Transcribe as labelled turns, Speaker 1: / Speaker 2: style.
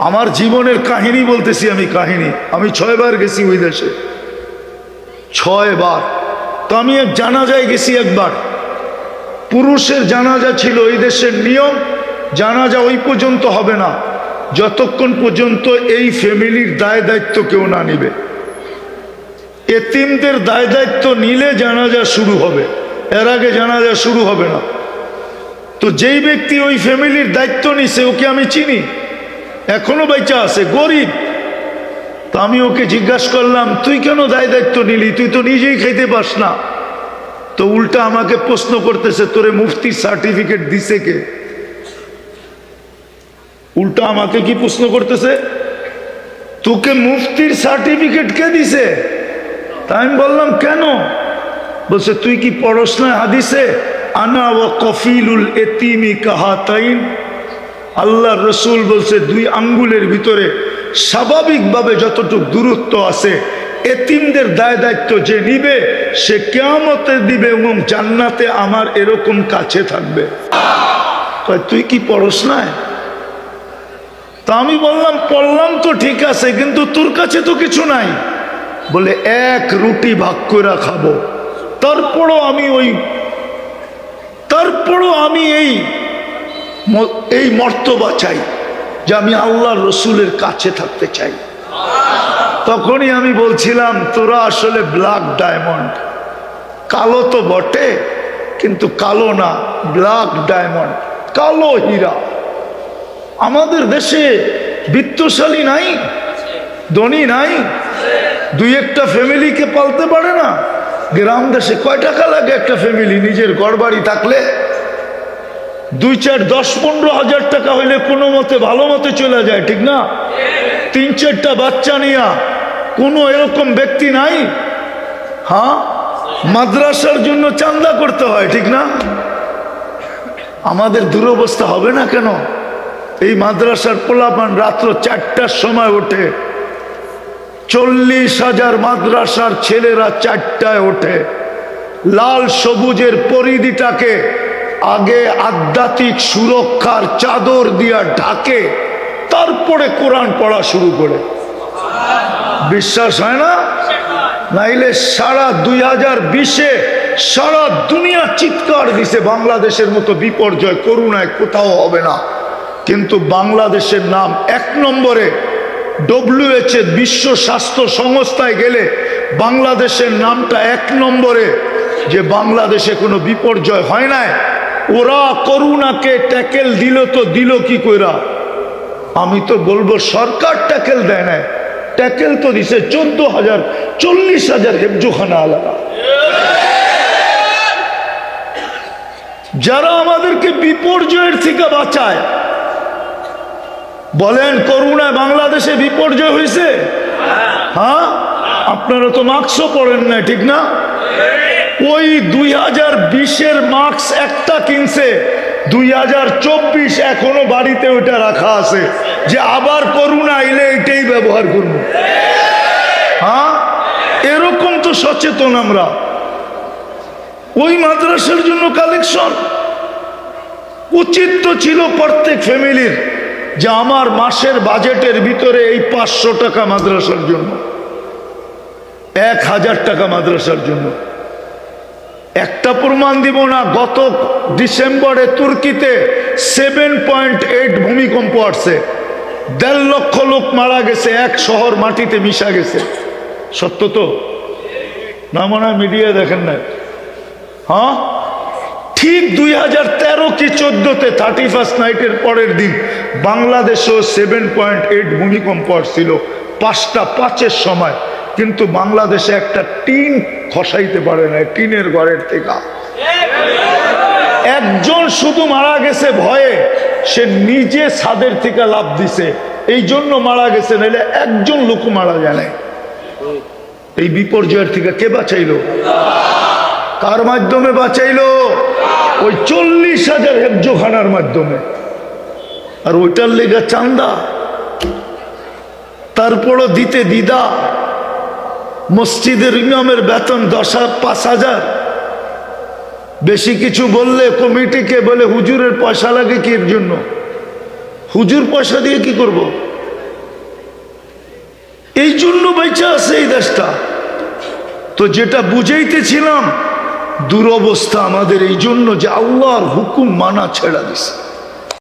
Speaker 1: আমার জীবনের কাহিনী বলতেছি আমি কাহিনী। আমি ছয়বার গেছি ওই দেশে। ছয়বার। তো আমি এক জানাজায় গেছি একবার। পুরুষের জানাজা ছিল ওই দেশের নিয়ম, জানাজা ওই পর্যন্ত হবে না। যতক্ষণ পর্যন্ত এই ফ্যামিলির দায় দায়িত্ব কেউ না নিবে। এতিমদের দায় দায়িত্ব নিলে জানাজা শুরু হবে। এর আগে জানাজা শুরু হবে না। তো যেই ব্যক্তি ওই ফ্যামিলির দায়িত্ব নিছে, ওকে আমি চিনি। এখনও বেচা আছে, গরিব। তো আমি ওকে জিজ্ঞাসা করলাম, তুই কেন দায় দায়িত্ব নিলি? তুই তো নিজেই খাইতে পারস না। তো উল্টা আমাকে প্রশ্ন করতেছে, তোরে মুফতির সার্টিফিকেট দিছে কে? উল্টা আমাকে কি প্রশ্ন করতেছে? তোকে মুফতির সার্টিফিকেট কে দিছে? তা আমি বললাম, কেন? বলছে, তুই কি পড়স না হাদিসে? আনা ও কফিলুল এতিমি কাহাতাইন। আল্লাহ রসুল বলছে, দুই আঙ্গুলের ভিতরে স্বাভাবিকভাবে যতটুক দূরত্ব আছে, এতিমদের দায় দায়িত্ব যে নিবে, সে কেয়ামতে দিবে এবং জান্নাতে আমার এরকম কাছে থাকবে। তুই কি পড়স না তা আমি বললাম, পড়লাম তো ঠিক আছে, কিন্তু তোর কাছে তো কিছু নাই। বলে, এক রুটি ভাগ করে খাব। তারপরও আমি ওই, তারপরও আমি এই এই মর্তবা চাই যে আমি আল্লাহ রসুলের কাছে থাকতে চাই। তখনই আমি বলছিলাম, তোরা আসলে ব্ল্যাক ডায়মন্ড। কালো তো বটে, কিন্তু কালো না, ব্ল্যাক ডায়মন্ড, কালো হীরা। আমাদের দেশে বিত্তশালী নাই, ধনী নাই, দুই একটা ফ্যামিলিকে পালতে পারে না। গ্রাম দেশে কয় টাকা লাগে একটা ফ্যামিলি নিজের ঘর বাড়ি থাকলে দুই চার দশ পনেরো হাজার টাকা হইলে কোনো মতে ভালো মতে চলে যায়, ঠিক না? তিন চারটা বাচ্চা নিয়া কোনো এরকম ব্যক্তি নাই? হ্যাঁ? মাদ্রাসার জন্য চান্দা করতে হয়, ঠিক না? আমাদের দুরবস্থা হবে না কেন? এই মাদ্রাসার পোলাপান রাত্র চারটার সময় ওঠে। চল্লিশ হাজার মাদ্রাসার ছেলেরা চারটায় ওঠে। লাল সবুজের পরিধিটাকে আগে আধ্যাত্মিক সুরক্ষার চাদর দিয়া ঢাকে তারপরে কোরআন পড়া শুরু করে। বিশ্বাস হয় না? নাইলে সারা দুই হাজার বিশে সারা দুনিয়া চিৎকার দিছে, বাংলাদেশের মতো বিপর্যয় করুণায় কোথাও হবে না। কিন্তু বাংলাদেশের নাম এক নম্বরে ডব্লিউএচ এর বিশ্ব স্বাস্থ্য সংস্থায় গেলে বাংলাদেশের নামটা এক নম্বরে, যে বাংলাদেশে কোনো বিপর্যয় হয় নাই। ওরা করুণাকে ট্যাকেল দিল তো দিল কি কইরা? আমি তো বলব সরকার ট্যাকেল দেয় না ট্যাকেল তো দিছে চোদ্দ হাজার, চল্লিশ হাজার হেফজোখানা আলাদা। যারা আমাদেরকে বিপর্যয়ের থেকে বাঁচায়, বলেন করুণায় বাংলাদেশে বিপর্যয় হয়েছে? হ্যাঁ? আপনারা তো মাস্কও পড়েন না ঠিক না? ওই দুই হাজার বিশের মাস্ক একটা কিনছে, দুই হাজার চব্বিশ এখনও বাড়িতে ওইটা রাখা আছে। যে আবার করুণা এলে এটাই ব্যবহার করব। হ্যাঁ? এরকম তো সচেতন আমরা। ওই মাদ্রাসার জন্য কালেকশন উচিত তো ছিল প্রত্যেক ফ্যামিলির যে আমার মাসের বাজেটের ভিতরে এই পাঁচশো টাকা মাদ্রাসার জন্য, এক হাজার টাকা মাদ্রাসার জন্য। একটা প্রমাণ দিব না, গত ডিসেম্বরে তুর্কিতে সেভেন পয়েন্ট এইট ভূমিকম্প আসছে। দেড় লক্ষ লোক মারা গেছে, এক শহর মাটিতে মিশা গেছে। সত্য তো? না মনে মিডিয়া দেখেন না হ্যাঁ? ঠিক দুই হাজার তেরো কি চোদ্দতে থার্টি ফার্স্ট নাইটের পরের দিন বাংলাদেশেও সেভেন পয়েন্ট এইট ভূমিকম্প আসছিল পাঁচটা পাঁচের সময়। কিন্তু বাংলাদেশে একটা টিন খসাইতে পারে না, টিনের ঘরের থেকে একজন শুধু মারা গেছে ভয়ে, সে নিজে ছাদের থেকে লাভ দিছে। এই জন্য মারা গেছে নাহলে একজন লোক মারা যায় এই বিপর্যয়ের থেকে কে বাঁচাইলো? কার মাধ্যমে বাঁচাইলো? ওই চল্লিশ হাজার হেফজোখানার মাধ্যমে। আর ওইটার লেগে চান্দা। তারপরও দিতে দিদা মসজিদের ইমামের বেতন দশ পাঁচ হাজার। বেশি কিছু বললে কমিটিকে বলে, হুজুরের পয়সা লাগে কি এর জন্য? হুজুর পয়সা দিয়ে কি করব। এই জন্য বেঁচে আছে এই দেশটা। তো যেটা বুঝাইতেছিলাম, দুরবস্থা আমাদের এই জন্য যে আল্লাহর হুকুম মানা ছেড়া দিছে।